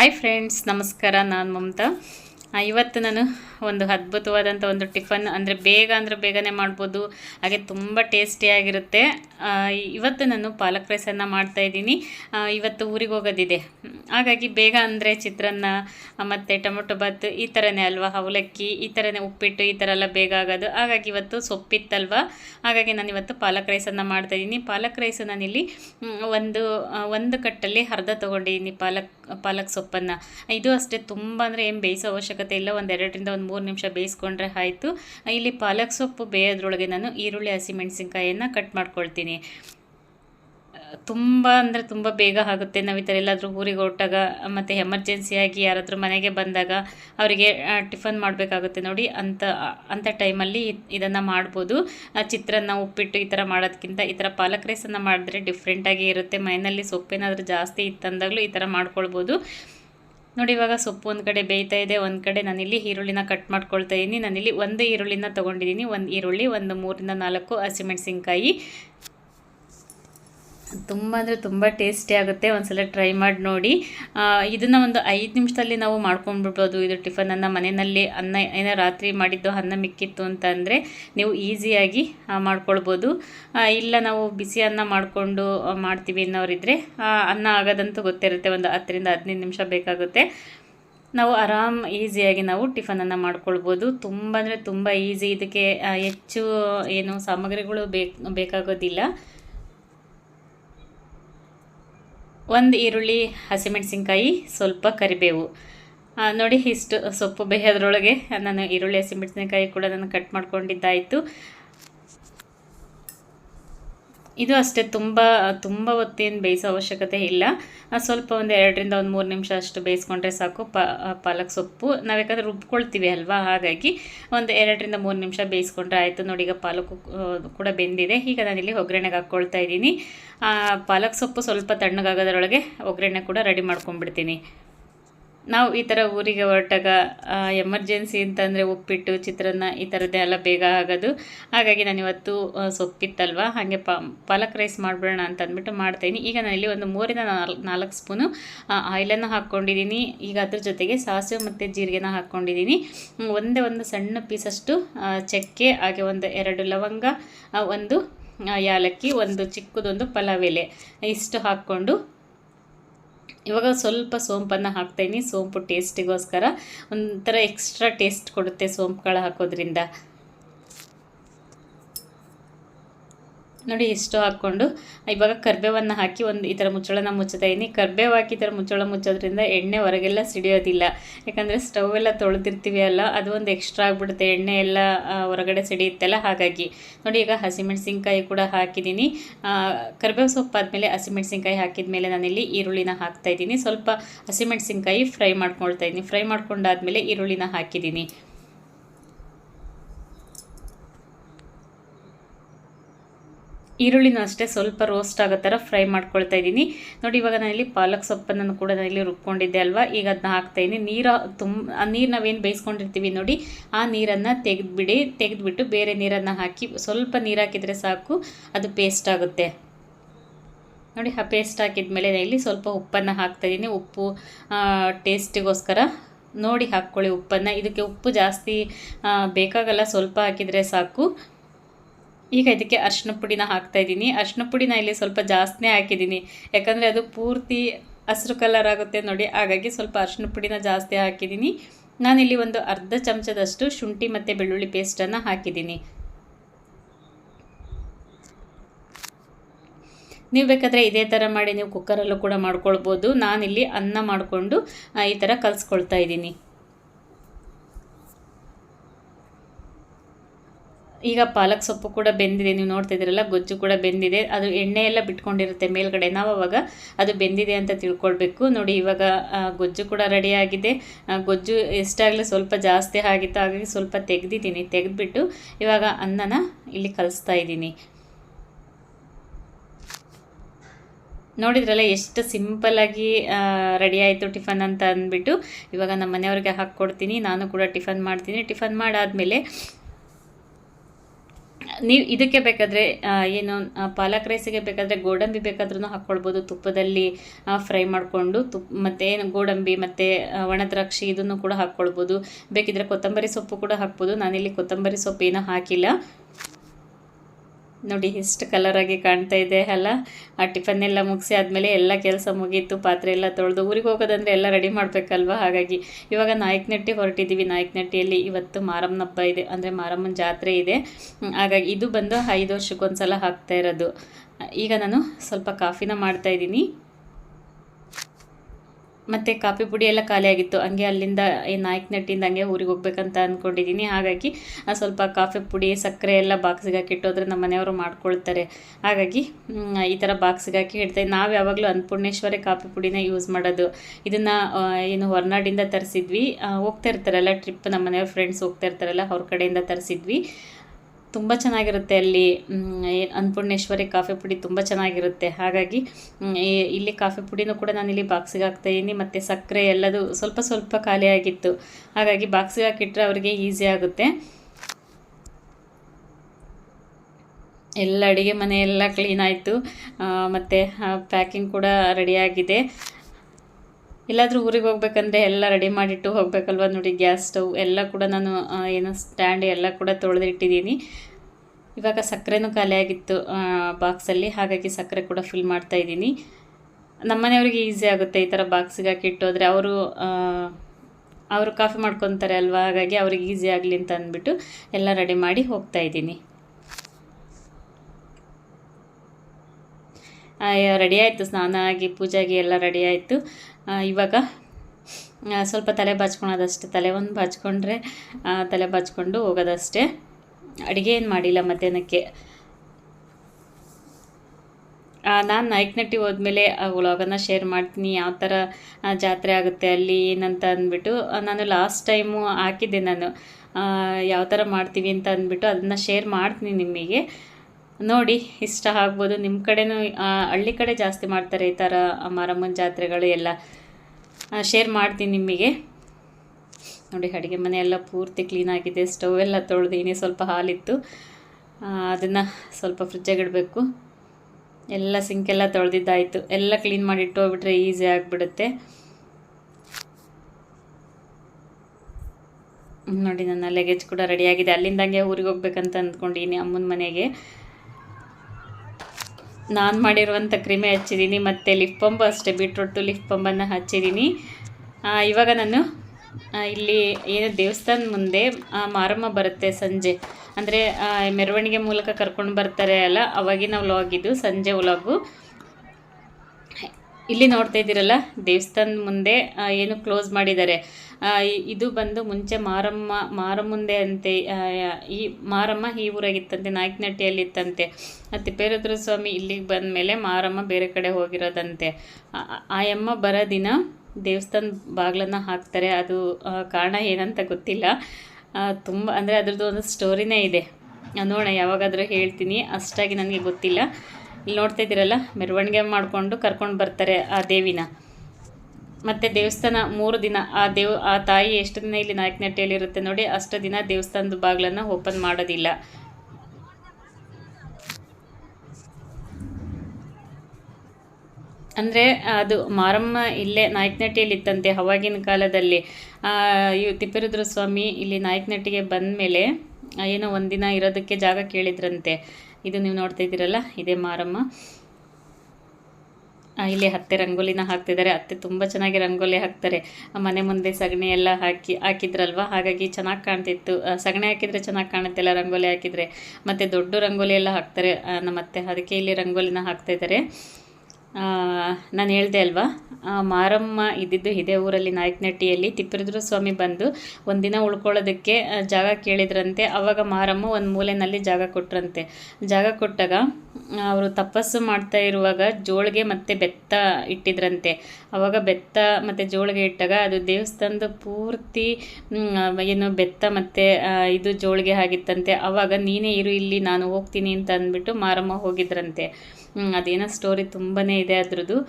Hi friends ನಮಸ್ಕಾರ ನಾನು ಮಮತಾ. ಇವತ್ತು ನಾನು ಒಂದು ಅದ್ಭುತವಾದಂಥ ಒಂದು ಟಿಫನ್, ಅಂದರೆ ಬೇಗ ಅಂದರೆ ಬೇಗನೆ ಮಾಡ್ಬೋದು. ಹಾಗೆ ತುಂಬ ಟೇಸ್ಟಿಯಾಗಿರುತ್ತೆ ಇವತ್ತು ನಾನು ಪಾಲಕ್ ರೈಸನ್ನು ಮಾಡ್ತಾಯಿದ್ದೀನಿ ಇವತ್ತು ಊರಿಗೆ ಹೋಗೋದಿದೆ. ಹಾಗಾಗಿ ಬೇಗ ಅಂದರೆ ಚಿತ್ರಾನ್ನ ಮತ್ತು ಟೊಮೊಟೊ ಬಾತ್ ಈ ಥರನೇ ಅಲ್ವಾ? ಅವಲಕ್ಕಿ, ಈ ಥರನೇ ಉಪ್ಪಿಟ್ಟು, ಈ ಥರ ಎಲ್ಲ ಬೇಗ ಆಗೋದು. ಹಾಗಾಗಿ ಇವತ್ತು ಸೊಪ್ಪಿತ್ತಲ್ವ? ಹಾಗಾಗಿ ನಾನು ಇವತ್ತು ಪಾಲಕ್ ರೈಸನ್ನು ಮಾಡ್ತಾಯಿದ್ದೀನಿ ಪಾಲಕ್ ರೈಸು ನಾನಿಲ್ಲಿ ಒಂದು ಒಂದು ಕಟ್ಟಲ್ಲಿ ಅರ್ಧ ತೊಗೊಂಡಿದ್ದೀನಿ ಪಾಲಕ್ ಪಾಲಕ್ ಸೊಪ್ಪನ್ನು. ಇದು ಅಷ್ಟೇ, ತುಂಬ ಅಂದರೆ ಏನು ಬೇಯಿಸೋ ಅವಶ್ಯಕತೆ ಇಲ್ಲ. ಒಂದು ಎರಡರಿಂದ ಒಂದು ಮೂರು ನಿಮಿಷ ಬೇಯಿಸ್ಕೊಂಡ್ರೆ ಆಯಿತು. ಇಲ್ಲಿ ಪಾಲಕ್ ಸೊಪ್ಪು ಬೇಯೋದ್ರೊಳಗೆ ನಾನು ಈರುಳ್ಳಿ ಹಸಿಮೆಣಸಿನ್ಕಾಯಿಯನ್ನು ಕಟ್ ಮಾಡ್ಕೊಳ್ತೀನಿ. ತುಂಬ ಅಂದರೆ ತುಂಬ ಬೇಗ ಆಗುತ್ತೆ. ನಾವು ಈ ಥರ ಎಲ್ಲಾದರೂ ಊರಿಗೆ ಹೊರಟಾಗ ಮತ್ತು ಎಮರ್ಜೆನ್ಸಿಯಾಗಿ ಯಾರಾದರೂ ಮನೆಗೆ ಬಂದಾಗ ಅವರಿಗೆ ಟಿಫನ್ ಮಾಡಬೇಕಾಗುತ್ತೆ ನೋಡಿ. ಅಂಥ ಅಂಥ ಟೈಮಲ್ಲಿ ಇದನ್ನು ಮಾಡ್ಬೋದು. ಚಿತ್ರಾನ್ನ, ಉಪ್ಪಿಟ್ಟು ಈ ಥರ ಮಾಡೋದಕ್ಕಿಂತ ಈ ಥರ ಪಾಲಕ್ ರೈಸನ್ನು ಮಾಡಿದ್ರೆ ಡಿಫ್ರೆಂಟಾಗಿ ಇರುತ್ತೆ. ಮನೆಯಲ್ಲಿ ಸೊಪ್ಪೇನಾದರೂ ಜಾಸ್ತಿ ಇತ್ತಂದಾಗಲೂ ಈ ಥರ ಮಾಡ್ಕೊಳ್ಬೋದು. ನೋಡಿ, ಇವಾಗ ಸೊಪ್ಪು ಒಂದು ಕಡೆ ಬೇಯ್ತಾ ಇದೆ, ಒಂದು ಕಡೆ ನಾನಿಲ್ಲಿ ಈರುಳ್ಳಿನ ಕಟ್ ಮಾಡ್ಕೊಳ್ತಾ ಇದ್ದೀನಿ ನಾನಿಲ್ಲಿ ಒಂದು ಈರುಳ್ಳಿನ ತೊಗೊಂಡಿದ್ದೀನಿ ಒಂದು ಈರುಳ್ಳಿ, ಒಂದು ಮೂರಿಂದ ನಾಲ್ಕು ಹಸಿಮೆಣಸಿನ್ಕಾಯಿ ತುಂಬ ಅಂದರೆ ತುಂಬ ಟೇಸ್ಟಿ ಆಗುತ್ತೆ. ಒಂದ್ಸಲ ಟ್ರೈ ಮಾಡಿ ನೋಡಿ. ಇದನ್ನು ಒಂದು ಐದು ನಿಮಿಷದಲ್ಲಿ ನಾವು ಮಾಡ್ಕೊಂಡ್ಬಿಡ್ಬೋದು. ಇದು ಟಿಫನನ್ನು ಮನೆಯಲ್ಲಿ ಅನ್ನ ಏನೋ ರಾತ್ರಿ ಮಾಡಿದ್ದು ಅನ್ನ ಮಿಕ್ಕಿತ್ತು ಅಂತ ಅಂದರೆ ನೀವು ಈಸಿಯಾಗಿ ಮಾಡ್ಕೊಳ್ಬೋದು. ಇಲ್ಲ ನಾವು ಬಿಸಿ ಅನ್ನ ಮಾಡಿಕೊಂಡು ಮಾಡ್ತೀವಿ ಅನ್ನೋರಿದ್ದರೆ ಅನ್ನ ಆಗೋದಂತೂ ಗೊತ್ತಿರುತ್ತೆ. ಒಂದು ಹತ್ತರಿಂದ ಹದಿನೈದು ನಿಮಿಷ ಬೇಕಾಗುತ್ತೆ. ನಾವು ಆರಾಮ್ ಈಸಿಯಾಗಿ ನಾವು ಟಿಫನನ್ನು ಮಾಡ್ಕೊಳ್ಬೋದು. ತುಂಬ ಅಂದರೆ ತುಂಬ ಈಸಿ ಇದಕ್ಕೆ ಹೆಚ್ಚು ಏನು ಸಾಮಗ್ರಿಗಳು ಬೇಕು, ಬೇಕಾಗೋದಿಲ್ಲ. ಒಂದು ಈರುಳ್ಳಿ, ಹಸಿಮೆಣಸಿನ್ಕಾಯಿ, ಸ್ವಲ್ಪ ಕರಿಬೇವು. ನೋಡಿ ಇಷ್ಟು ಸೊಪ್ಪು ಬೇಯೋದ್ರೊಳಗೆ ನಾನು ಈರುಳ್ಳಿ, ಹಸಿಮೆಣಸಿನ್ಕಾಯಿ ಕೂಡ ನಾನು ಕಟ್ ಮಾಡ್ಕೊಂಡಿದ್ದಾಯಿತು. ಇದು ಅಷ್ಟೇ, ತುಂಬ ತುಂಬ ಹೊತ್ತೇನು ಬೇಯಿಸೋ ಅವಶ್ಯಕತೆ ಇಲ್ಲ. ಸ್ವಲ್ಪ ಒಂದು ಎರಡರಿಂದ ಒಂದು ಮೂರು ನಿಮಿಷ ಅಷ್ಟು ಬೇಯಿಸ್ಕೊಂಡ್ರೆ ಸಾಕು ಪಾಲಕ್ ಸೊಪ್ಪು. ನಾವು ಯಾಕಂದರೆ ರುಬ್ಕೊಳ್ತೀವಿ ಅಲ್ವಾ? ಹಾಗಾಗಿ ಒಂದು ಎರಡರಿಂದ ಮೂರು ನಿಮಿಷ ಬೇಯಿಸ್ಕೊಂಡ್ರೆ ಆಯಿತು. ನೋಡಿ ಈಗ ಪಾಲಕ್ ಕೂಡ ಬೆಂದಿದೆ. ಈಗ ನಾನಿಲ್ಲಿ ಒಗ್ಗರಣೆಗೆ ಹಾಕ್ಕೊಳ್ತಾ ಇದ್ದೀನಿ. ಪಾಲಕ್ ಸೊಪ್ಪು ಸ್ವಲ್ಪ ತಣ್ಣಗಾಗೋದ್ರೊಳಗೆ ಒಗ್ಗರಣೆ ಕೂಡ ರೆಡಿ ಮಾಡ್ಕೊಂಡ್ಬಿಡ್ತೀನಿ. ನಾವು ಈ ಥರ ಊರಿಗೆ ಹೊರಟಾಗ ಎಮರ್ಜೆನ್ಸಿ ಅಂತಂದರೆ ಉಪ್ಪಿಟ್ಟು, ಚಿತ್ರಾನ್ನ ಈ ಥರದ್ದೇ ಎಲ್ಲ ಬೇಗ ಆಗೋದು. ಹಾಗಾಗಿ ನಾನು ಇವತ್ತು ಸೊಪ್ಪಿತ್ತಲ್ವ? ಹಾಗೆ ಪಾಲಕ್ ರೈಸ್ ಮಾಡಿಬಿಡೋಣ ಅಂತ ಅಂದ್ಬಿಟ್ಟು ಮಾಡ್ತೀನಿ. ಈಗ ಇಲ್ಲಿ ಒಂದು ಮೂರಿಂದ ನಾಲ್ಕು ನಾಲ್ಕು ಸ್ಪೂನು ಆಯಿಲನ್ನು ಹಾಕ್ಕೊಂಡಿದ್ದೀನಿ. ಈಗ ಅದ್ರ ಜೊತೆಗೆ ಸಾಸಿವೆ ಮತ್ತು ಜೀರಿಗೆನ ಹಾಕ್ಕೊಂಡಿದ್ದೀನಿ. ಒಂದೇ ಒಂದು ಸಣ್ಣ ಪೀಸಷ್ಟು ಚಕ್ಕೆ, ಹಾಗೆ ಒಂದು ಎರಡು ಲವಂಗ ಒಂದು ಯಾಲಕ್ಕಿ, ಒಂದು ಚಿಕ್ಕದೊಂದು ಪಲಾವ್ ಎಲೆ ಇಷ್ಟು ಹಾಕ್ಕೊಂಡು ಇವಾಗ ಸ್ವಲ್ಪ ಸೋಂಪನ್ನು ಹಾಕ್ತಾಯಿನಿ ಸೋಂಪು ಟೇಸ್ಟಿಗೋಸ್ಕರ ಒಂಥರ ಎಕ್ಸ್ಟ್ರಾ ಟೇಸ್ಟ್ ಕೊಡುತ್ತೆ ಸೋಂಪುಗಳು ಹಾಕೋದ್ರಿಂದ. ನೋಡಿ, ಇಷ್ಟು ಹಾಕ್ಕೊಂಡು ಇವಾಗ ಕರ್ಬೇವನ್ನು ಹಾಕಿ ಒಂದು ಈ ಥರ ಮುಚ್ಚಳನ ಮುಚ್ಚುತ್ತಾ ಇದ್ದೀನಿ ಕರ್ಬೇವು ಹಾಕಿ ಈ ಥರ ಮುಚ್ಚಳ ಮುಚ್ಚೋದ್ರಿಂದ ಎಣ್ಣೆ ಹೊರಗೆಲ್ಲ ಸಿಡಿಯೋದಿಲ್ಲ. ಯಾಕಂದರೆ ಸ್ಟವ್ ಎಲ್ಲ ತೊಳೆದಿರ್ತೀವಿ ಅಲ್ಲ, ಅದು ಒಂದು ಎಕ್ಸ್ಟ್ರಾ ಆಗಿಬಿಡುತ್ತೆ. ಎಣ್ಣೆ ಎಲ್ಲ ಹೊರಗಡೆ ಸಿಡಿಯುತ್ತಲ್ಲ, ಹಾಗಾಗಿ. ನೋಡಿ, ಈಗ ಹಸಿಮೆಣಸಿನ್ಕಾಯಿ ಕೂಡ ಹಾಕಿದ್ದೀನಿ ಕರ್ಬೇವು ಸೊಪ್ಪು ಆದಮೇಲೆ ಹಸಿಮೆಣಸಿನ್ಕಾಯಿ ಹಾಕಿದ ಮೇಲೆ ನಾನಿಲ್ಲಿ ಈರುಳ್ಳಿನ ಹಾಕ್ತಾ ಇದ್ದೀನಿ ಸ್ವಲ್ಪ ಹಸಿಮೆಣಸಿನ್ಕಾಯಿ ಫ್ರೈ ಮಾಡ್ಕೊಳ್ತಾ ಇದ್ದೀನಿ ಫ್ರೈ ಮಾಡ್ಕೊಂಡಾದ್ಮೇಲೆ ಈರುಳ್ಳಿನ ಹಾಕಿದ್ದೀನಿ ಈರುಳ್ಳಿನೂ ಅಷ್ಟೇ ಸ್ವಲ್ಪ ರೋಸ್ಟ್ ಆಗೋ ಥರ ಫ್ರೈ ಮಾಡ್ಕೊಳ್ತಾ ಇದ್ದೀನಿ. ನೋಡಿ, ಇವಾಗ ನಾನಿಲ್ಲಿ ಪಾಲಕ್ ಸೊಪ್ಪನ್ನು ಕೂಡ ನಾನಿಲ್ಲಿ ರುಬ್ಕೊಂಡಿದ್ದೆ ಅಲ್ವಾ? ಈಗ ಅದನ್ನ ಹಾಕ್ತಾಯಿದ್ದೀನಿ ನೀರು ತುಂಬ ಆ ನೀರು ನಾವೇನು ಬೇಯಿಸ್ಕೊಂಡಿರ್ತೀವಿ ನೋಡಿ, ಆ ನೀರನ್ನು ತೆಗೆದುಬಿಡಿ. ತೆಗೆದುಬಿಟ್ಟು ಬೇರೆ ನೀರನ್ನು ಹಾಕಿ ಸ್ವಲ್ಪ ನೀರು ಹಾಕಿದರೆ ಸಾಕು, ಅದು ಪೇಸ್ಟ್ ಆಗುತ್ತೆ. ನೋಡಿ, ಆ ಪೇಸ್ಟ್ ಹಾಕಿದ್ಮೇಲೆ ನಾನು ಇಲ್ಲಿ ಸ್ವಲ್ಪ ಉಪ್ಪನ್ನು ಹಾಕ್ತಾಯಿದ್ದೀನಿ ಉಪ್ಪು ಟೇಸ್ಟಿಗೋಸ್ಕರ ನೋಡಿ ಹಾಕ್ಕೊಳ್ಳಿ ಉಪ್ಪನ್ನು. ಇದಕ್ಕೆ ಉಪ್ಪು ಜಾಸ್ತಿ ಬೇಕಾಗಲ್ಲ. ಸ್ವಲ್ಪ ಹಾಕಿದರೆ ಸಾಕು. ಈಗ ಇದಕ್ಕೆ ಅರ್ಶಿನ ಪುಡಿನ ಹಾಕ್ತಾ ಇದ್ದೀನಿ. ಅರ್ಶಿನ ಪುಡಿನ ಇಲ್ಲಿ ಸ್ವಲ್ಪ ಜಾಸ್ತಿ ಹಾಕಿದ್ದೀನಿ. ಯಾಕಂದರೆ ಅದು ಪೂರ್ತಿ ಹಸಿರು ಕಲರ್ ಆಗುತ್ತೆ ನೋಡಿ. ಹಾಗಾಗಿ ಸ್ವಲ್ಪ ಅರ್ಶಿನ ಪುಡಿನ ಜಾಸ್ತಿ ಹಾಕಿದ್ದೀನಿ. ನಾನಿಲ್ಲಿ ಒಂದು ಅರ್ಧ ಚಮಚದಷ್ಟು ಶುಂಠಿ ಮತ್ತು ಬೆಳ್ಳುಳ್ಳಿ ಪೇಸ್ಟನ್ನು ಹಾಕಿದ್ದೀನಿ. ನೀವು ಬೇಕಾದರೆ ಇದೇ ಥರ ಮಾಡಿ ನೀವು ಕುಕ್ಕರಲ್ಲೂ ಕೂಡ ಮಾಡ್ಕೊಳ್ಬೋದು. ನಾನಿಲ್ಲಿ ಅನ್ನ ಮಾಡಿಕೊಂಡು ಈ ಥರ ಕಲಿಸ್ಕೊಳ್ತಾ ಇದ್ದೀನಿ. ಈಗ ಪಾಲಕ್ ಸೊಪ್ಪು ಕೂಡ ಬೆಂದಿದೆ. ನೀವು ನೋಡ್ತಾ ಇದ್ದೀರಲ್ಲ, ಗೊಜ್ಜು ಕೂಡ ಬೆಂದಿದೆ. ಅದು ಎಣ್ಣೆ ಎಲ್ಲ ಬಿಟ್ಕೊಂಡಿರುತ್ತೆ ಮೇಲ್ಗಡೆ. ನಾವು ಅವಾಗ ಅದು ಬೆಂದಿದೆ ಅಂತ ತಿಳ್ಕೊಳ್ಬೇಕು. ನೋಡಿ, ಇವಾಗ ಗೊಜ್ಜು ಕೂಡ ರೆಡಿಯಾಗಿದೆ ಗೊಜ್ಜು ಎಷ್ಟಾಗಲಿ ಸ್ವಲ್ಪ ಜಾಸ್ತಿ ಆಗಿತ್ತು. ಹಾಗಾಗಿ ಸ್ವಲ್ಪ ತೆಗೆದಿದ್ದೀನಿ. ತೆಗೆದ್ಬಿಟ್ಟು ಇವಾಗ ಅನ್ನನ ಇಲ್ಲಿ ಕಲಿಸ್ತಾ ಇದ್ದೀನಿ. ನೋಡಿದ್ರಲ್ಲ, ಎಷ್ಟು ಸಿಂಪಲ್ಲಾಗಿ ರೆಡಿ ಆಯಿತು ಟಿಫನ್ ಅಂತ ಅಂದ್ಬಿಟ್ಟು. ಇವಾಗ ನಮ್ಮ ಮನೆಯವ್ರಿಗೆ ಹಾಕ್ಕೊಡ್ತೀನಿ. ನಾನು ಕೂಡ ಟಿಫನ್ ಮಾಡ್ತೀನಿ. ಟಿಫನ್ ಮಾಡಾದಮೇಲೆ ನೀವು ಇದಕ್ಕೆ ಬೇಕಾದರೆ ಏನು ಪಾಲಕ್ ರೈಸಿಗೆ ಬೇಕಾದರೆ ಗೋಡಂಬಿ ಬೇಕಾದ್ರೂ ಹಾಕ್ಕೊಳ್ಬೋದು ತುಪ್ಪದಲ್ಲಿ ಫ್ರೈ ಮಾಡಿಕೊಂಡು ತುಪ್ಪ ಮತ್ತು ಏನು ಗೋಡಂಬಿ ಮತ್ತು ಒಣ ದ್ರಾಕ್ಷಿ ಇದನ್ನು ಕೂಡ ಹಾಕ್ಕೊಳ್ಬೋದು ಬೇಕಿದ್ದರೆ ಕೊತ್ತಂಬರಿ ಸೊಪ್ಪು ಕೂಡ ಹಾಕ್ಬೋದು. ನಾನಿಲ್ಲಿ ಕೊತ್ತಂಬರಿ ಸೊಪ್ಪು ಏನೂ ಹಾಕಿಲ್ಲ. ನೋಡಿ ಎಷ್ಟು ಕಲರಾಗಿ ಕಾಣ್ತಾ ಇದೆ, ಅಲ್ಲ? ಆ ಟಿಫನ್ ಎಲ್ಲ ಮುಗಿಸಿ ಆದಮೇಲೆ ಎಲ್ಲ ಕೆಲಸ ಮುಗೀತು, ಪಾತ್ರೆ ಎಲ್ಲ ತೊಳೆದು ಊರಿಗೆ ಹೋಗೋದಂದ್ರೆ ಎಲ್ಲ ರೆಡಿ ಮಾಡಬೇಕಲ್ವ? ಹಾಗಾಗಿ ಇವಾಗ ನಾಯಕನಟ್ಟಿ ಹೊರಟಿದ್ದೀವಿ ನಾಯಕನಟ್ಟಿಯಲ್ಲಿ ಇವತ್ತು ಮಾರಮ್ಮನ ಹಬ್ಬ ಇದೆ, ಅಂದರೆ ಮಾರಮ್ಮನ ಜಾತ್ರೆ ಇದೆ. ಹಾಗಾಗಿ ಇದು ಬಂದು ಐದು ವರ್ಷಕ್ಕೊಂದ್ಸಲ ಹಾಕ್ತಾ ಇರೋದು. ಈಗ ನಾನು ಸ್ವಲ್ಪ ಕಾಫಿನ ಮಾಡ್ತಾ ಇದ್ದೀನಿ. ಮತ್ತು ಕಾಫಿ ಪುಡಿ ಎಲ್ಲ ಖಾಲಿಯಾಗಿತ್ತು ಹಂಗೆ ಅಲ್ಲಿಂದ ಈ ನಾಯಕನಟ್ಟಿಂದ ಹಂಗೆ ಊರಿಗೆ ಹೋಗ್ಬೇಕಂತ ಅಂದ್ಕೊಂಡಿದ್ದೀನಿ ಹಾಗಾಗಿ ಸ್ವಲ್ಪ ಕಾಫಿ ಪುಡಿ, ಸಕ್ಕರೆ ಎಲ್ಲ ಬಾಕ್ಸಿಗೆ ಹಾಕಿಟ್ಟೋದ್ರೆ ನಮ್ಮ ಮನೆಯವರು ಮಾಡ್ಕೊಳ್ತಾರೆ. ಹಾಗಾಗಿ ಈ ಥರ ಬಾಕ್ಸಿಗೆ ಹಾಕಿ ಇಡ್ತೇವೆ ನಾವು ಯಾವಾಗಲೂ ಅನ್ನಪೂರ್ಣೇಶ್ವರಿ ಕಾಫಿ ಪುಡಿನ ಯೂಸ್ ಮಾಡೋದು. ಇದನ್ನು ಏನು ಹೊರನಾಡಿಂದ ತರಿಸಿದ್ವಿ. ಹೋಗ್ತಾ ಇರ್ತಾರಲ್ಲ ಟ್ರಿಪ್ ನಮ್ಮ ಮನೆಯವ್ರ ಫ್ರೆಂಡ್ಸ್ ಹೋಗ್ತಾ ಇರ್ತಾರಲ್ಲ, ಅವ್ರ ಕಡೆಯಿಂದ ತರಿಸಿದ್ವಿ. ತುಂಬ ಚೆನ್ನಾಗಿರುತ್ತೆ ಅಲ್ಲಿ ಅನ್ನಪೂರ್ಣೇಶ್ವರಿ ಕಾಫಿ ಪುಡಿ ತುಂಬ ಚೆನ್ನಾಗಿರುತ್ತೆ. ಹಾಗಾಗಿ ಇಲ್ಲಿ ಕಾಫಿ ಪುಡಿನೂ ಕೂಡ ನಾನು ಇಲ್ಲಿ ಬಾಕ್ಸಿಗೆ ಹಾಕ್ತಾಯಿದ್ದೀನಿ ಮತ್ತು ಸಕ್ಕರೆ ಎಲ್ಲದು ಸ್ವಲ್ಪ ಸ್ವಲ್ಪ ಖಾಲಿಯಾಗಿತ್ತು ಹಾಗಾಗಿ ಬಾಕ್ಸಿಗೆ ಹಾಕಿಟ್ರೆ ಅವರಿಗೆ ಈಸಿ ಆಗುತ್ತೆ. ಎಲ್ಲ ಅಡುಗೆ ಮನೆ ಎಲ್ಲ ಕ್ಲೀನ್ ಆಯಿತು. ಮತ್ತು ಪ್ಯಾಕಿಂಗ್ ಕೂಡ ರೆಡಿಯಾಗಿದೆ ಎಲ್ಲಾದರೂ ಊರಿಗೆ ಹೋಗ್ಬೇಕಂದ್ರೆ ಎಲ್ಲ ರೆಡಿ ಮಾಡಿಟ್ಟು ಹೋಗಬೇಕಲ್ವ ನೋಡಿ ಗ್ಯಾಸ್ ಸ್ಟವ್ ಎಲ್ಲ ಕೂಡ ನಾನು ಏನು ಸ್ಟ್ಯಾಂಡ್ ಎಲ್ಲ ಕೂಡ ತೊಳೆದಿಟ್ಟಿದ್ದೀನಿ. ಇವಾಗ ಸಕ್ಕರೆನೂ ಖಾಲಿಯಾಗಿತ್ತು ಬಾಕ್ಸಲ್ಲಿ ಹಾಗಾಗಿ ಸಕ್ಕರೆ ಕೂಡ ಫಿಲ್ ಮಾಡ್ತಾ ಇದ್ದೀನಿ. ನಮ್ಮನೆಯವ್ರಿಗೆ ಈಸಿ ಆಗುತ್ತೆ ಈ ಥರ ಬಾಕ್ಸಿಗೆ ಹಾಕಿ ಇಟ್ಟೋದ್ರೆ. ಅವರು ಅವರು ಕಾಫಿ ಮಾಡ್ಕೊತಾರೆ ಅಲ್ವಾ? ಹಾಗಾಗಿ ಅವ್ರಿಗೆ ಈಸಿ ಆಗಲಿ ಅಂತ ಅಂದ್ಬಿಟ್ಟು ಎಲ್ಲ ರೆಡಿ ಮಾಡಿ ಹೋಗ್ತಾ ಇದ್ದೀನಿ. ರೆಡಿ ಆಯಿತು. ಸ್ನಾನ ಆಗಿ, ಪೂಜೆಗೆ ಎಲ್ಲ ರೆಡಿ ಆಯಿತು. ಇವಾಗ ಸ್ವಲ್ಪ ತಲೆ ಬಾಚ್ಕೊಳೋದಷ್ಟೇ. ತಲೆ ಒಂದು ಬಾಚ್ಕೊಂಡ್ರೆ ತಲೆ ಬಾಚ್ಕೊಂಡು ಹೋಗೋದಷ್ಟೇ. ಅಡುಗೆ ಏನು ಮಾಡಿಲ್ಲ ಮಧ್ಯಾಹ್ನಕ್ಕೆ? ನಾನು ನಾಯಕನಟ್ಟಿ ಹೋದ್ಮೇಲೆ ಆ ವ್ಲಾಗನ್ನು ಶೇರ್ ಮಾಡ್ತೀನಿ. ಯಾವ ಥರ ಜಾತ್ರೆ ಆಗುತ್ತೆ ಅಲ್ಲಿ ಏನಂತ ಅಂದ್ಬಿಟ್ಟು ನಾನು ಲಾಸ್ಟ್ ಟೈಮು ಹಾಕಿದ್ದೆ ನಾನು. ಯಾವ ಥರ ಮಾಡ್ತೀವಿ ಅಂತ ಅಂದ್ಬಿಟ್ಟು ಅದನ್ನು ಶೇರ್ ಮಾಡ್ತೀನಿ ನಿಮಗೆ ನೋಡಿ ಇಷ್ಟ ಆಗ್ಬೋದು. ನಿಮ್ಮ ಕಡೆನೂ ಆ, ಹಳ್ಳಿ ಕಡೆ ಜಾಸ್ತಿ ಮಾಡ್ತಾರೆ ಈ ಥರ ಮಾರಮ್ಮನ ಜಾತ್ರೆಗಳು ಎಲ್ಲ. ಶೇರ್ ಮಾಡ್ತೀನಿ ನಿಮಗೆ ನೋಡಿ, ಅಡುಗೆ ಮನೆ ಎಲ್ಲ ಪೂರ್ತಿ ಕ್ಲೀನ್ ಆಗಿದೆ. ಸ್ಟವ್ ಎಲ್ಲ ತೊಳೆದೀನಿ ಸ್ವಲ್ಪ ಹಾಲಿತ್ತು. ಅದನ್ನು ಸ್ವಲ್ಪ ಫ್ರಿಜ್ಜಾಗಿಡಬೇಕು ಎಲ್ಲ ಸಿಂಕೆಲ್ಲ ತೊಳೆದಿದ್ದಾಯಿತು. ಎಲ್ಲ ಕ್ಲೀನ್ ಮಾಡಿ ಇಟ್ಟೋಗ್ಬಿಟ್ರೆ ಈಸಿ ಆಗಿಬಿಡುತ್ತೆ. ನೋಡಿ, ನನ್ನ ಲಗೇಜ್ ಕೂಡ ರೆಡಿಯಾಗಿದೆ ಅಲ್ಲಿಂದಂಗೆ ಊರಿಗೆ ಹೋಗ್ಬೇಕಂತ ಅಂದ್ಕೊಂಡಿನಿ ಅಮ್ಮನ ಮನೆಗೆ. ನಾನು ಮಾಡಿರುವಂಥ ಕ್ರಿಮೆ ಹಚ್ಚಿದ್ದೀನಿ ಮತ್ತು ಲಿಫ್ ಪಂಬು ಅಷ್ಟೇ ಬೀಟ್ರೊಟ್ಟು ಲಿಫ್ ಪಂಬನ್ನು ಹಚ್ಚಿದ್ದೀನಿ ಇವಾಗ ನಾನು ಇಲ್ಲಿ ಏನು ದೇವಸ್ಥಾನ ಮುಂದೆ ಮಾರಮ್ಮ ಬರುತ್ತೆ ಸಂಜೆ. ಅಂದರೆ ಮೆರವಣಿಗೆ ಮೂಲಕ ಕರ್ಕೊಂಡು ಬರ್ತಾರೆ ಅಲ್ಲ, ಅವಾಗಿನ ವ್ಲಾಗ್ ಇದು, ಸಂಜೆ ವ್ಲಾಗು ಇಲ್ಲಿ ನೋಡ್ತಾ ಇದ್ದೀರಲ್ಲ, ದೇವಸ್ಥಾನದ ಮುಂದೆ ಏನು ಕ್ಲೋಸ್ ಮಾಡಿದ್ದಾರೆ. ಇದು ಬಂದು ಮುಂಚೆ ಮಾರಮ್ಮ, ಮಾರಮ್ಮುಂದೆ ಅಂತೆ ಈ ಮಾರಮ್ಮ ಈ ಊರಾಗಿತ್ತಂತೆ ನಾಯಕನಹಟ್ಟಿಯಲ್ಲಿ ಇತ್ತಂತೆ ಆ ತಿಪ್ಪೇರುದ್ರ ಸ್ವಾಮಿ ಇಲ್ಲಿಗೆ ಬಂದ ಮೇಲೆ ಮಾರಮ್ಮ ಬೇರೆ ಕಡೆ ಹೋಗಿರೋದಂತೆ. ಆ- ಅಮ್ಮ ಯಮ್ಮ ಬರೋ ದಿನ ದೇವಸ್ಥಾನ ಬಾಗ್ಲನ್ನು ಹಾಕ್ತಾರೆ. ಅದು ಕಾರಣ ಏನಂತ ಗೊತ್ತಿಲ್ಲ. ತುಂಬ, ಅಂದರೆ ಅದ್ರದ್ದು ಒಂದು ಸ್ಟೋರಿನೇ ಇದೆ. ನೋಡೋಣ, ಯಾವಾಗಾದರೂ ಹೇಳ್ತೀನಿ. ಅಷ್ಟಾಗಿ ನನಗೆ ಗೊತ್ತಿಲ್ಲ. ಇಲ್ಲಿ ನೋಡ್ತಾ ಇದ್ದೀರಲ್ಲ, ಮೆರವಣಿಗೆ ಮಾಡಿಕೊಂಡು ಕರ್ಕೊಂಡು ಬರ್ತಾರೆ ಆ ದೇವಿನ. ಮತ್ತು ದೇವಸ್ಥಾನ ಮೂರು ದಿನ, ಆ ದೇವ್, ಆ ತಾಯಿ ಎಷ್ಟು ದಿನ ಇಲ್ಲಿ ನಾಯಕನಹಟ್ಟಿಯಲ್ಲಿ ಇರುತ್ತೆ ನೋಡಿ, ಅಷ್ಟು ದಿನ ದೇವಸ್ಥಾನದ ಬಾಗಿಲನ್ನು ಓಪನ್ ಮಾಡೋದಿಲ್ಲ. ಅಂದರೆ ಅದು ಮಾರಮ್ಮ ಇಲ್ಲೇ ನಾಯಕನಟ್ಟಿಯಲ್ಲಿ ಇತ್ತಂತೆ ಅವಾಗಿನ ಕಾಲದಲ್ಲಿ. ಇವ್ ತಿಪ್ಪೇರುದ್ರ ಸ್ವಾಮಿ ಇಲ್ಲಿ ನಾಯಕನಹಟ್ಟಿಗೆ ಬಂದ ಮೇಲೆ ಏನೋ ಒಂದಿನ ಇರೋದಕ್ಕೆ ಜಾಗ ಕೇಳಿದ್ರಂತೆ. ಇದು ನೀವು ನೋಡ್ತಾ ಇದ್ದೀರಲ್ಲ? ಇದೇ ಮಾರಮ್ಮ. ಇಲ್ಲಿ ಹತ್ತೆ ರಂಗೋಲಿನ ಹಾಕ್ತಿದ್ದಾರೆ. ಅತ್ತೆ ತುಂಬ ಚೆನ್ನಾಗಿ ರಂಗೋಲಿ ಹಾಕ್ತಾರೆ. ಮನೆ ಮುಂದೆ ಸಗಣಿ ಎಲ್ಲ ಹಾಕಿ, ಹಾಕಿದ್ರಲ್ವ? ಹಾಗಾಗಿ ಚೆನ್ನಾಗಿ ಕಾಣ್ತಿತ್ತು. ಸಗಣಿ ಹಾಕಿದರೆ ಚೆನ್ನಾಗಿ ಕಾಣುತ್ತೆಲ್ಲ ರಂಗೋಲಿ ಹಾಕಿದರೆ. ಮತ್ತು ದೊಡ್ಡ ರಂಗೋಲಿ ಎಲ್ಲ ಹಾಕ್ತಾರೆ. ನಮ್ಮ ಅತ್ತೆ, ಅದಕ್ಕೆ ಇಲ್ಲಿ ರಂಗೋಲಿನ ಹಾಕ್ತಾ ಇದ್ದಾರೆ. ನಾನು ಹೇಳ್ದೆ ಅಲ್ವಾ? ಮಾರಮ್ಮ ಇದ್ದಿದ್ದು ಇದೇ ಊರಲ್ಲಿ ನಾಯಕನಟ್ಟಿಯಲ್ಲಿ ತಿಪ್ಪರುದ್ರ ಸ್ವಾಮಿ ಬಂದು ಒಂದಿನ ಉಳ್ಕೊಳ್ಳೋದಕ್ಕೆ ಜಾಗ ಕೇಳಿದ್ರಂತೆ. ಆವಾಗ ಮಾರಮ್ಮ ಒಂದು ಮೂಲೆಯಲ್ಲಿ ಜಾಗ ಕೊಟ್ರಂತೆ. ಜಾಗ ಕೊಟ್ಟಾಗ, ಅವರು ತಪಸ್ಸು ಮಾಡ್ತಾ ಇರುವಾಗ ಜೋಳಿಗೆ ಮತ್ತು ಬೆತ್ತ ಇಟ್ಟಿದ್ರಂತೆ. ಆವಾಗ ಬೆತ್ತ ಮತ್ತು ಜೋಳಿಗೆ ಇಟ್ಟಾಗ ಅದು ದೇವಸ್ಥಾನದ ಪೂರ್ತಿ ಏನು ಬೆತ್ತ ಮತ್ತು ಇದು ಜೋಳಿಗೆ ಆಗಿತ್ತಂತೆ ಆವಾಗ ನೀನೇ ಇರು, ಇಲ್ಲಿ ನಾನು ಹೋಗ್ತೀನಿ ಅಂತ ಅಂದ್ಬಿಟ್ಟು ಮಾರಮ್ಮ ಹೋಗಿದ್ರಂತೆ. ಅದೇನೋ ಸ್ಟೋರಿ ತುಂಬಾ ಇದೆ ಅದ್ರದ್ದು.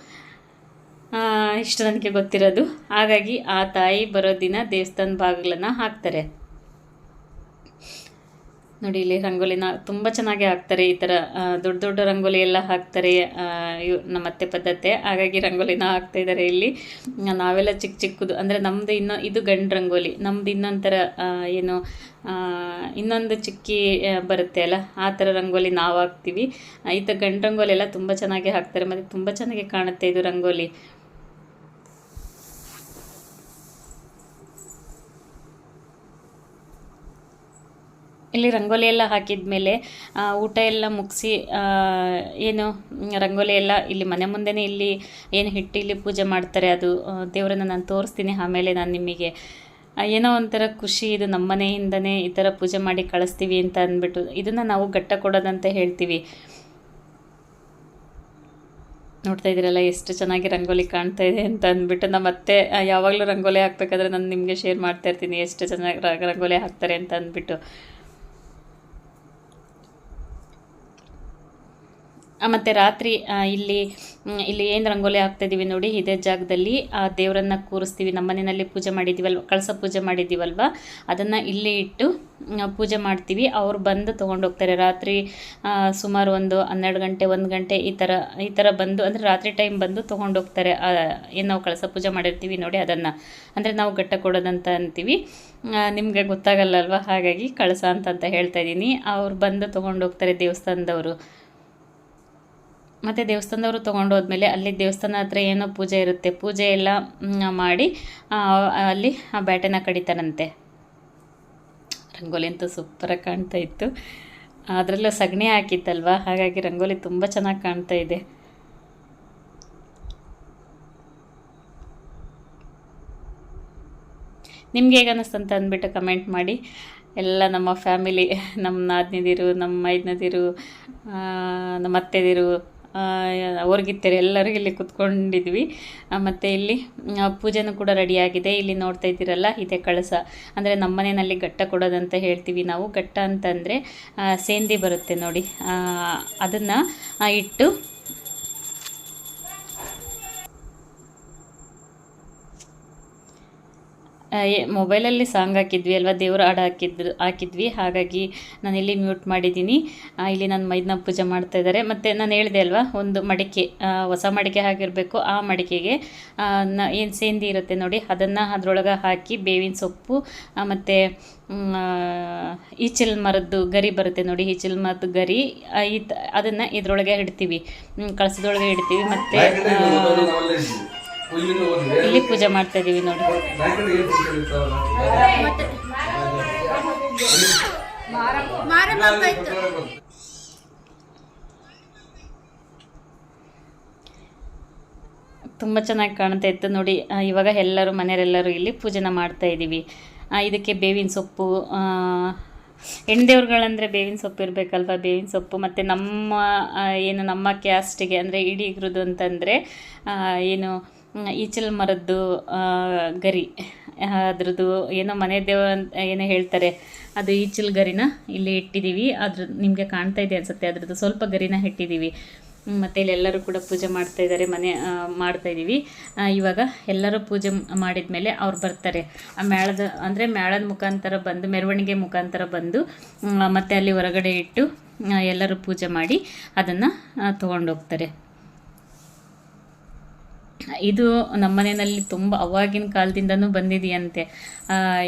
ಇಷ್ಟು ನನಗೆ ಗೊತ್ತಿರೋದು. ಹಾಗಾಗಿ ಆ ತಾಯಿ ಬರೋ ದಿನ ದೇವಸ್ಥಾನ ಬಾಗಿಲನ್ನು ಹಾಕ್ತಾರೆ. ನೋಡಿ, ಇಲ್ಲಿ ರಂಗೋಲಿನ ತುಂಬ ಚೆನ್ನಾಗಿ ಹಾಕ್ತಾರೆ, ಈ ಥರ ದೊಡ್ಡ ದೊಡ್ಡ ರಂಗೋಲಿ ಎಲ್ಲ ಹಾಕ್ತಾರೆ ಇವ್ ನಮ್ಮ ಅತ್ತೆ ಪದ್ಧತಿ ಹಾಗಾಗಿ ರಂಗೋಲಿನ ಹಾಕ್ತಾ ಇದ್ದಾರೆ ಇಲ್ಲಿ. ನಾವೆಲ್ಲ ಚಿಕ್ಕ ಚಿಕ್ಕದು, ಅಂದರೆ ನಮ್ಮದು ಇನ್ನೂ, ಇದು ಗಂಡು ರಂಗೋಲಿ. ನಮ್ಮದು ಇನ್ನೊಂಥರ ಏನು ಇನ್ನೊಂದು ಚಿಕ್ಕಿ ಬರುತ್ತೆ ಅಲ್ಲ, ಆ ಥರ ರಂಗೋಲಿ ನಾವು ಹಾಕ್ತೀವಿ. ಈ ಥರ ಗಂಡು ರಂಗೋಲಿ ಎಲ್ಲ ತುಂಬ ಚೆನ್ನಾಗಿ ಹಾಕ್ತಾರೆ, ಮತ್ತು ತುಂಬ ಚೆನ್ನಾಗಿ ಕಾಣುತ್ತೆ ಇದು ರಂಗೋಲಿ. ಇಲ್ಲಿ ರಂಗೋಲಿ ಎಲ್ಲ ಹಾಕಿದ್ಮೇಲೆ ಮೇಲೆ ಊಟ ಎಲ್ಲ ಮುಗಿಸಿ ಏನು, ರಂಗೋಲಿ ಎಲ್ಲ ಇಲ್ಲಿ ಮನೆ ಮುಂದೆನೇ ಇಲ್ಲಿ ಏನು ಹಿಟ್ಟು ಇಲ್ಲಿ ಪೂಜೆ ಮಾಡ್ತಾರೆ, ಅದು ದೇವರನ್ನು ನಾನು ತೋರಿಸ್ತೀನಿ. ಆಮೇಲೆ ನಾನು ನಿಮಗೆ ಏನೋ ಒಂಥರ ಖುಷಿ, ಇದು ನಮ್ಮ ಮನೆಯಿಂದನೇ ಈ ಥರ ಪೂಜೆ ಮಾಡಿ ಕಳಿಸ್ತೀವಿ ಅಂತ ಅಂದ್ಬಿಟ್ಟು ಇದನ್ನು ನಾವು ಘಟ್ಟ ಕೊಡೋದಂತ ಹೇಳ್ತೀವಿ. ನೋಡ್ತಾ ಇದ್ದೀರಲ್ಲ, ಎಷ್ಟು ಚೆನ್ನಾಗಿ ರಂಗೋಲಿ ಕಾಣ್ತಾ ಇದೆ ಅಂತ ಅಂದ್ಬಿಟ್ಟು ನಮ್ಮ ಅತ್ತೆ ಯಾವಾಗಲೂ ರಂಗೋಲಿ ಹಾಕ್ಬೇಕಾದ್ರೆ ನಾನು ನಿಮಗೆ ಶೇರ್ ಮಾಡ್ತಾ ಇರ್ತೀನಿ, ಎಷ್ಟು ಚೆನ್ನಾಗಿ ರಂಗೋಲಿ ಹಾಕ್ತಾರೆ ಅಂತ ಅಂದ್ಬಿಟ್ಟು. ಮತ್ತೆ ರಾತ್ರಿ ಇಲ್ಲಿ ಇಲ್ಲಿ ಏನು ರಂಗೋಲಿ ಹಾಕ್ತಾ ಇದೀವಿ ನೋಡಿ, ಇದೇ ಜಾಗದಲ್ಲಿ, ಆ, ದೇವರನ್ನ ಕೂರಿಸ್ತೀವಿ. ನಮ್ಮ ಮನೆಯಲ್ಲಿ ಪೂಜೆ ಮಾಡಿದ್ದೀವಲ್ವ ಕಳಸ ಪೂಜೆ ಮಾಡಿದ್ದೀವಲ್ವ ಅದನ್ನು ಇಲ್ಲಿ ಇಟ್ಟು ಪೂಜೆ ಮಾಡ್ತೀವಿ. ಅವ್ರು ಬಂದು ತೊಗೊಂಡೋಗ್ತಾರೆ ರಾತ್ರಿ ಸುಮಾರು ಒಂದು ಹನ್ನೆರಡು ಗಂಟೆ, ಒಂದು ಗಂಟೆ ಈ ಥರ ಈ ಥರ ಬಂದು, ಅಂದರೆ ರಾತ್ರಿ ಟೈಮ್ ಬಂದು ತೊಗೊಂಡೋಗ್ತಾರೆ ಏನು ನಾವು ಕಳಸ ಪೂಜೆ ಮಾಡಿರ್ತೀವಿ ನೋಡಿ ಅದನ್ನು. ಅಂದರೆ ನಾವು ಘಟ್ಟ ಕೊಡೋದಂತ ಅಂತೀವಿ. ನಿಮಗೆ ಗೊತ್ತಾಗಲ್ಲ ಅಲ್ವಾ? ಹಾಗಾಗಿ ಕಳಸ ಅಂತ ಅಂತ ಹೇಳ್ತಾ ಇದ್ದೀನಿ ಅವ್ರು ಬಂದು ತೊಗೊಂಡೋಗ್ತಾರೆ ದೇವಸ್ಥಾನದವರು. ಮತ್ತು ದೇವಸ್ಥಾನದವರು ತೊಗೊಂಡು ಹೋದ್ಮೇಲೆ ಅಲ್ಲಿ ದೇವಸ್ಥಾನ ಹತ್ರ ಏನೋ ಪೂಜೆ ಇರುತ್ತೆ. ಪೂಜೆ ಎಲ್ಲ ಮಾಡಿ ಅಲ್ಲಿ ಆ ಬ್ಯಾಟೆನ ಕಡಿತಾರಂತೆ. ರಂಗೋಲಿ ಅಂತೂ ಸೂಪರಾಗಿ ಕಾಣ್ತಾ ಇತ್ತು. ಅದರಲ್ಲೂ ಸಗಣಿ ಹಾಕಿತ್ತಲ್ವ? ಹಾಗಾಗಿ ರಂಗೋಲಿ ತುಂಬ ಚೆನ್ನಾಗಿ ಕಾಣ್ತಾ ಇದೆ. ನಿಮ್ಗೆ ಹೇಗೆ ಅಂತ ಅಂದ್ಬಿಟ್ಟು ಕಮೆಂಟ್ ಮಾಡಿ. ಎಲ್ಲ ನಮ್ಮ ಫ್ಯಾಮಿಲಿ ನಮ್ಮ ನಾದಿನಿದಿರು, ನಮ್ಮ ಮೈದನದಿರು ನಮ್ಮ ಅತ್ತೆದಿರು ಅವ್ರಿಗಿತ್ತರು ಎಲ್ಲರೂ ಇಲ್ಲಿ ಕುತ್ಕೊಂಡಿದ್ವಿ. ಮತ್ತು ಇಲ್ಲಿ ಪೂಜೆನೂ ಕೂಡ ರೆಡಿಯಾಗಿದೆ. ಇಲ್ಲಿ ನೋಡ್ತಾ ಇದ್ದೀರಲ್ಲ, ಇದೆ ಕಳಸ. ಅಂದರೆ ನಮ್ಮ ಮನೆಯಲ್ಲಿ ಘಟ್ಟ ಕೊಡೋದಂತ ಹೇಳ್ತೀವಿ ನಾವು. ಘಟ್ಟ ಅಂತಂದರೆ ಸೇಂದಿ ಬರುತ್ತೆ ನೋಡಿ. ಅದನ್ನು ಇಟ್ಟು ಮೊಬೈಲಲ್ಲಿ ಸಾಂಗ್ ಹಾಕಿದ್ವಿ ಅಲ್ವಾ ದೇವ್ರ ಹಾಡು ಹಾಕಿದ್ರು ಹಾಕಿದ್ವಿ. ಹಾಗಾಗಿ ನಾನು ಇಲ್ಲಿ ಮ್ಯೂಟ್ ಮಾಡಿದ್ದೀನಿ. ಇಲ್ಲಿ ನನ್ನ ಮೈದನ ಪೂಜೆ ಮಾಡ್ತಾ ಇದ್ದಾರೆ. ಮತ್ತು ನಾನು ಹೇಳಿದೆ ಅಲ್ವಾ ಒಂದು ಮಡಿಕೆ ಹೊಸ ಮಡಿಕೆ ಆಗಿರಬೇಕು ಆ ಮಡಿಕೆಗೆ ಏನು ಸೇಂದಿ ಇರುತ್ತೆ ನೋಡಿ ಅದನ್ನು ಅದರೊಳಗೆ ಹಾಕಿ ಬೇವಿನ ಸೊಪ್ಪು ಮತ್ತು ಈಚಿಲ್ ಮರದ್ದು ಗರಿ ಬರುತ್ತೆ ನೋಡಿ ಈಚಿಲ್ ಮರದ್ದು ಗರಿ. ಈ ಅದನ್ನು ಇದರೊಳಗೆ ಇಡ್ತೀವಿ. ಕಳಸದೊಳಗೆ ಇಡ್ತೀವಿ. ಮತ್ತು ಇಲ್ಲಿ ಪೂಜೆ ಮಾಡ್ತಾ ಇದೀವಿ ನೋಡಿ. ತುಂಬ ಚೆನ್ನಾಗಿ ಕಾಣ್ತಾ ಇತ್ತು ನೋಡಿ. ಇವಾಗ ಎಲ್ಲರೂ ಮನೆಯವರೆಲ್ಲರೂ ಇಲ್ಲಿ ಪೂಜೆನ ಮಾಡ್ತಾ ಇದ್ದೀವಿ ಇದಕ್ಕೆ ಬೇವಿನ ಸೊಪ್ಪು ಹೆಣ್ದೇವ್ರುಗಳಂದರೆ ಬೇವಿನ ಸೊಪ್ಪು ಇರಬೇಕಲ್ವ? ಬೇವಿನ ಸೊಪ್ಪು ಮತ್ತು ನಮ್ಮ ಏನು ನಮ್ಮ ಕ್ಯಾಸ್ಟಿಗೆ ಅಂದರೆ ಇಡೀ ಇರೋದು ಅಂತಂದರೆ ಏನು ಈಚಲ್ ಮರದ್ದು ಗರಿ. ಅದ್ರದ್ದು ಏನೋ ಮನೆ ದೇವ ಏನೋ ಹೇಳ್ತಾರೆ ಅದು ಈಚಲ್ ಗರಿನ ಇಲ್ಲಿ ಇಟ್ಟಿದ್ದೀವಿ ಅದ್ರ ನಿಮಗೆ ಕಾಣ್ತಾ ಇದೆ ಅನ್ಸುತ್ತೆ ಅದ್ರದ್ದು ಸ್ವಲ್ಪ ಗರಿನ ಇಟ್ಟಿದ್ದೀವಿ ಮತ್ತು ಇಲ್ಲಿ ಎಲ್ಲರೂ ಕೂಡ ಪೂಜೆ ಮಾಡ್ತಾ ಇದ್ದಾರೆ ಮನೆ ಮಾಡ್ತಾ ಆ, ಇವಾಗ ಎಲ್ಲರೂ ಪೂಜೆ ಮಾಡಿದ ಮೇಲೆ ಅವ್ರು ಬರ್ತಾರೆ. ಆ ಮೇಳದ ಅಂದರೆ ಮೇಳದ ಮುಖಾಂತರ ಬಂದು ಮೆರವಣಿಗೆ ಮುಖಾಂತರ ಬಂದು ಮತ್ತೆ ಅಲ್ಲಿ ಹೊರಗಡೆ ಇಟ್ಟು ಎಲ್ಲರೂ ಪೂಜೆ ಮಾಡಿ ಅದನ್ನು ತೊಗೊಂಡೋಗ್ತಾರೆ. ಇದು ನಮ್ಮ ಮನೆಯಲ್ಲಿ ತುಂಬ ಅವಾಗಿನ ಕಾಲದಿಂದನೂ ಬಂದಿದೆಯಂತೆ.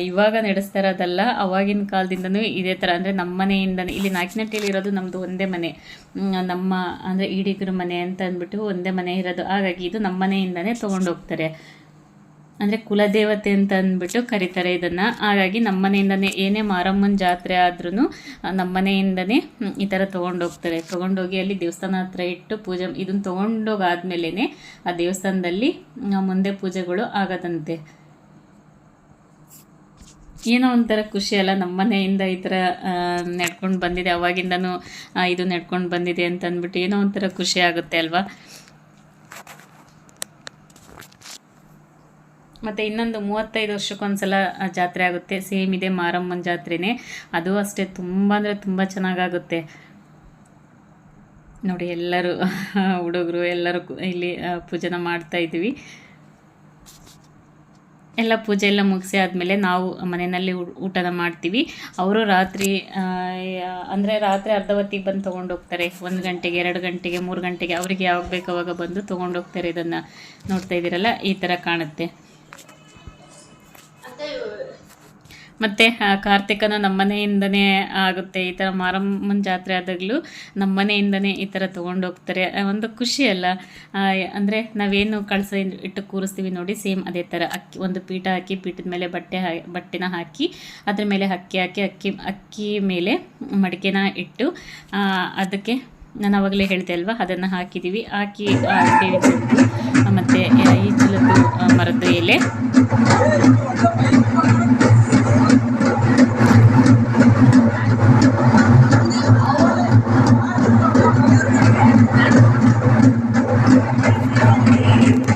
ಇವಾಗ ನಡೆಸ್ತಾ ಇರೋದಲ್ಲ ಅವಾಗಿನ ಕಾಲದಿಂದನೂ ಇದೇ ಥರ ಅಂದರೆ ನಮ್ಮ ಮನೆಯಿಂದನೇ, ಇಲ್ಲಿ ನಾಲ್ಕಿನಟ್ಟಿಯಲ್ಲಿ ಇರೋದು ನಮ್ಮದು ಒಂದೇ ಮನೆ. ನಮ್ಮ, ಅಂದರೆ ಈಡಿಗರ ಮನೆ ಅಂತ ಅಂದ್ಬಿಟ್ಟು ಒಂದೇ ಮನೆ ಇರೋದು. ಹಾಗಾಗಿ ಇದು ನಮ್ಮ ಮನೆಯಿಂದನೇ ತೊಗೊಂಡೋಗ್ತಾರೆ. ಅಂದರೆ ಕುಲದೇವತೆ ಅಂತ ಅಂದ್ಬಿಟ್ಟು ಕರೀತಾರೆ ಇದನ್ನು. ಹಾಗಾಗಿ ನಮ್ಮ ಮನೆಯಿಂದನೇ ಏನೇ ಮಾರಮ್ಮನ ಜಾತ್ರೆ ಆದ್ರೂ ನಮ್ಮ ಮನೆಯಿಂದನೇ ಹ್ಮ್, ಈ ಥರ ತೊಗೊಂಡೋಗ್ತಾರೆ. ತೊಗೊಂಡೋಗಿ ಅಲ್ಲಿ ದೇವಸ್ಥಾನ ಹತ್ರ ಇಟ್ಟು ಪೂಜೆ ಇದನ್ನು ತೊಗೊಂಡೋಗಾದ್ಮೇಲೆ ಆ ದೇವಸ್ಥಾನದಲ್ಲಿ ಮುಂದೆ ಪೂಜೆಗಳು ಆಗದಂತೆ. ಏನೋ ಒಂಥರ ಖುಷಿ ಅಲ್ಲ ನಮ್ಮ ಮನೆಯಿಂದ ಈ ಥರ ನಡ್ಕೊಂಡು ಬಂದಿದೆ. ಅವಾಗಿಂದನೂ ಇದು ನಡ್ಕೊಂಡು ಬಂದಿದೆ ಅಂತ ಅಂದ್ಬಿಟ್ಟು ಏನೋ ಒಂಥರ ಖುಷಿ ಆಗುತ್ತೆ ಅಲ್ವಾ? ಮತ್ತು ಇನ್ನೊಂದು ಮೂವತ್ತೈದು ವರ್ಷಕ್ಕೊಂದ್ಸಲ ಜಾತ್ರೆ ಆಗುತ್ತೆ. ಸೇಮ್ ಇದೆ ಮಾರಮ್ಮನ ಜಾತ್ರೆನೇ. ಅದು ಅಷ್ಟೇ, ತುಂಬ ಅಂದರೆ ತುಂಬ ಚೆನ್ನಾಗಾಗುತ್ತೆ. ನೋಡಿ, ಎಲ್ಲರೂ, ಹುಡುಗರು ಎಲ್ಲರೂ ಇಲ್ಲಿ ಪೂಜನ ಪೂಜೆನ ಮಾಡ್ತಾ ಇದ್ದೀವಿ. ಎಲ್ಲ ಪೂಜೆ ಎಲ್ಲ ಮುಗಿಸಿ ಆದಮೇಲೆ ನಾವು ಮನೆಯಲ್ಲಿ ಊಟನ ಮಾಡ್ತೀವಿ. ಅವರು ರಾತ್ರಿ ಅಂದರೆ ರಾತ್ರಿ ಅರ್ಧ ಹೊತ್ತಿಗೆ ಬಂದು ತೊಗೊಂಡು ಹೋಗ್ತಾರೆ ಒಂದು ಗಂಟೆಗೆ, ಎರಡು ಗಂಟೆಗೆ, ಮೂರು ಗಂಟೆಗೆ. ಅವರಿಗೆ ಯಾವಾಗ ಬೇಕು ಅವಾಗ ಬಂದು ತೊಗೊಂಡು ಹೋಗ್ತಾರೆ ಇದನ್ನು ನೋಡ್ತಾ ಇದ್ದೀರಲ್ಲ? ಈ ಥರ ಕಾಣುತ್ತೆ. ಮತ್ತು ಕಾರ್ತಿಕನ ನಮ್ಮ ಮನೆಯಿಂದನೇ ಆಗುತ್ತೆ. ಈ ಥರ ಮಾರಮ್ಮನ ಜಾತ್ರೆ ಆದಾಗಲೂ ನಮ್ಮ ಮನೆಯಿಂದನೇ ಈ ಥರ ತೊಗೊಂಡು ಹೋಗ್ತಾರೆ. ಒಂದು ಖುಷಿ ಅಲ್ಲ. ಅಂದರೆ ನಾವೇನು ಕಳಸ ಇಟ್ಟು ಕೂರಿಸ್ತೀವಿ ನೋಡಿ, ಸೇಮ್ ಅದೇ ಥರ ಅಕ್ಕಿ, ಒಂದು ಪೀಠ ಹಾಕಿ, ಪೀಠದ ಮೇಲೆ ಬಟ್ಟೆ ಹಾ, ಬಟ್ಟೆನ ಹಾಕಿ, ಅದ್ರ ಮೇಲೆ ಅಕ್ಕಿ ಹಾಕಿ, ಅಕ್ಕಿ ಅಕ್ಕಿ ಮೇಲೆ ಮಡಿಕೆನ ಇಟ್ಟು ಅದಕ್ಕೆ ನಾನು ಅವಾಗಲೇ ಹೇಳಿದೆ ಅಲ್ವಾ, ಅದನ್ನು ಹಾಕಿದ್ದೀವಿ ಹಾಕಿ ಮತ್ತು, ಈ ಚಲದ್ದು ಮರದ ಎಲೆ. ನೋಡಿ ಈ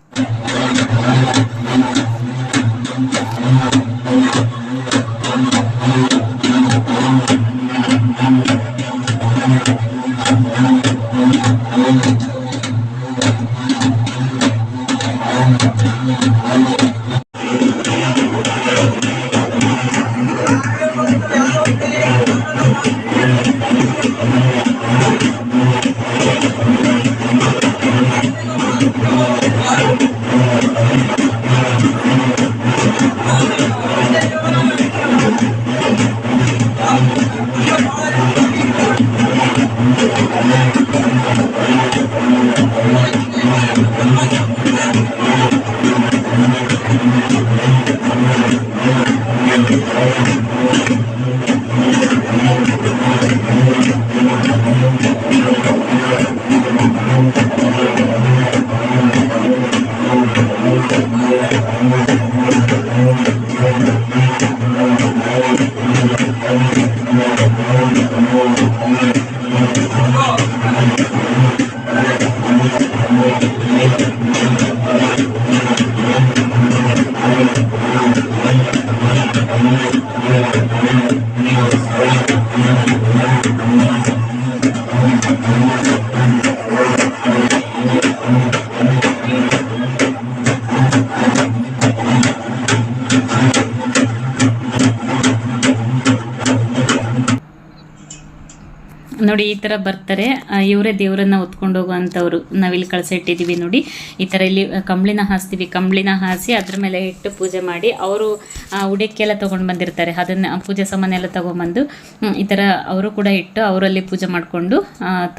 ಥರ ಬರ್ತಾರೆ. ಇವರೇ ದೇವರನ್ನ ಹೊತ್ಕೊಂಡು ಹೋಗುವಂಥವ್ರು ನಾವಿಲ್ಲಿ ಕಳಸ ಇಟ್ಟಿದ್ದೀವಿ ನೋಡಿ. ಈ ಥರ ಇಲ್ಲಿ ಕಂಬಳಿನ ಹಾಸ್ತೀವಿ. ಕಂಬಳಿನ ಹಾಸಿ ಅದ್ರ ಮೇಲೆ ಇಟ್ಟು ಪೂಜೆ ಮಾಡಿ ಅವರು ಉಡಕ್ಕೆಲ್ಲ ತೊಗೊಂಡು ಬಂದಿರ್ತಾರೆ. ಅದನ್ನು ಪೂಜೆ ಸಾಮಾನೆಲ್ಲ ತೊಗೊಂಬಂದು ಈ ಥರ ಅವರು ಕೂಡ ಇಟ್ಟು ಅವರಲ್ಲಿ ಪೂಜೆ ಮಾಡಿಕೊಂಡು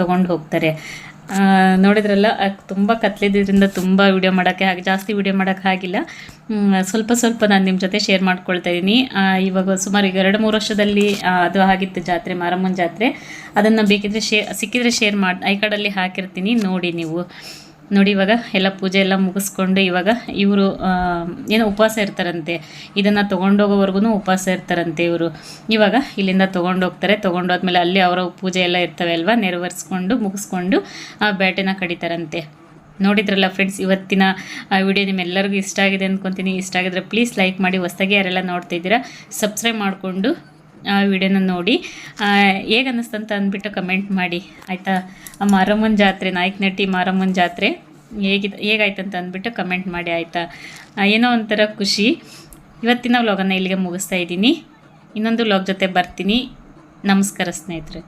ತೊಗೊಂಡು ಹೋಗ್ತಾರೆ. ನೋಡಿದ್ರಲ್ಲ ತುಂಬ ಕತ್ಲಿದ್ದರಿಂದ ತುಂಬ ವಿಡಿಯೋ ಮಾಡೋಕ್ಕೆ ಹಾಗೆ, ಜಾಸ್ತಿ ವಿಡಿಯೋ ಮಾಡೋಕ್ಕೆ ಆಗಿಲ್ಲ. ಸ್ವಲ್ಪ ಸ್ವಲ್ಪ ನಾನು ನಿಮ್ಮ ಜೊತೆ ಶೇರ್ ಮಾಡ್ಕೊಳ್ತಾ ಇದ್ದೀನಿ ಇವಾಗ ಸುಮಾರು ಈಗ ಎರಡು, ಮೂರು ವರ್ಷದಲ್ಲಿ ಅದು ಆಗಿತ್ತು ಜಾತ್ರೆ, ಮಾರಮ್ಮನ ಜಾತ್ರೆ. ಅದನ್ನು ಬೇಕಿದ್ರೆ ಶೇ, ಸಿಕ್ಕಿದ್ರೆ ಶೇರ್ ಮಾಡಿ ಐ ಕಾರ್ಡಲ್ಲಿ ಹಾಕಿರ್ತೀನಿ, ನೋಡಿ ನೀವು. ನೋಡಿ ಇವಾಗ ಎಲ್ಲ ಪೂಜೆ ಎಲ್ಲ ಮುಗಿಸ್ಕೊಂಡು ಇವಾಗ ಇವರು ಏನೋ ಉಪವಾಸ ಇರ್ತಾರಂತೆ. ಇದನ್ನು ತೊಗೊಂಡೋಗೋವರೆಗೂ ಉಪವಾಸ ಇರ್ತಾರಂತೆ ಇವರು. ಇವಾಗ ಇಲ್ಲಿಂದ ತೊಗೊಂಡೋಗ್ತಾರೆ. ತೊಗೊಂಡೋದ್ಮೇಲೆ ಅಲ್ಲಿ ಅವರ ಪೂಜೆ ಎಲ್ಲ ಇರ್ತವೆ ಅಲ್ವಾ? ನೆರವೇರಿಸ್ಕೊಂಡು, ಮುಗಿಸ್ಕೊಂಡು, ಆ ಬೇಟೆನ ಕಡಿತಾರಂತೆ. ನೋಡಿದ್ರಲ್ಲ ಫ್ರೆಂಡ್ಸ್ ಇವತ್ತಿನ ವಿಡಿಯೋ ನಿಮ್ಮೆಲ್ಲರಿಗೂ ಇಷ್ಟ ಆಗಿದೆ ಅಂದ್ಕೊತೀನಿ ಇಷ್ಟ ಆಗಿದ್ರೆ ಪ್ಲೀಸ್ ಲೈಕ್ ಮಾಡಿ. ಹೊಸ್ದಾಗಿ ಯಾರೆಲ್ಲ ನೋಡ್ತಿದ್ದೀರಾ ಸಬ್ಸ್ಕ್ರೈಬ್ ಮಾಡಿಕೊಂಡು ವಿಡಿಯೋನ ನೋಡಿ. ಹೇಗೆ ಅನ್ನಿಸ್ತಂತ ಅಂದ್ಬಿಟ್ಟು ಕಮೆಂಟ್ ಮಾಡಿ. ಆಯಿತಾ? ಮಾರಮ್ಮನ ಜಾತ್ರೆ ನಾಯಕನಟ್ಟಿ ಮಾರಮ್ಮನ ಜಾತ್ರೆ ಹೇಗಿದ ಹೇಗಾಯ್ತು ಅಂತ ಅಂದ್ಬಿಟ್ಟು ಕಮೆಂಟ್ ಮಾಡಿ, ಆಯಿತಾ? ಏನೋ ಒಂಥರ ಖುಷಿ. ಇವತ್ತಿನ ವ್ಲಾಗನ್ನು ಇಲ್ಲಿಗೆ ಮುಗಿಸ್ತಾ ಇದ್ದೀನಿ. ಇನ್ನೊಂದು ವ್ಲಾಗ್ ಜೊತೆ ಬರ್ತೀನಿ. ನಮಸ್ಕಾರ ಸ್ನೇಹಿತರೆ.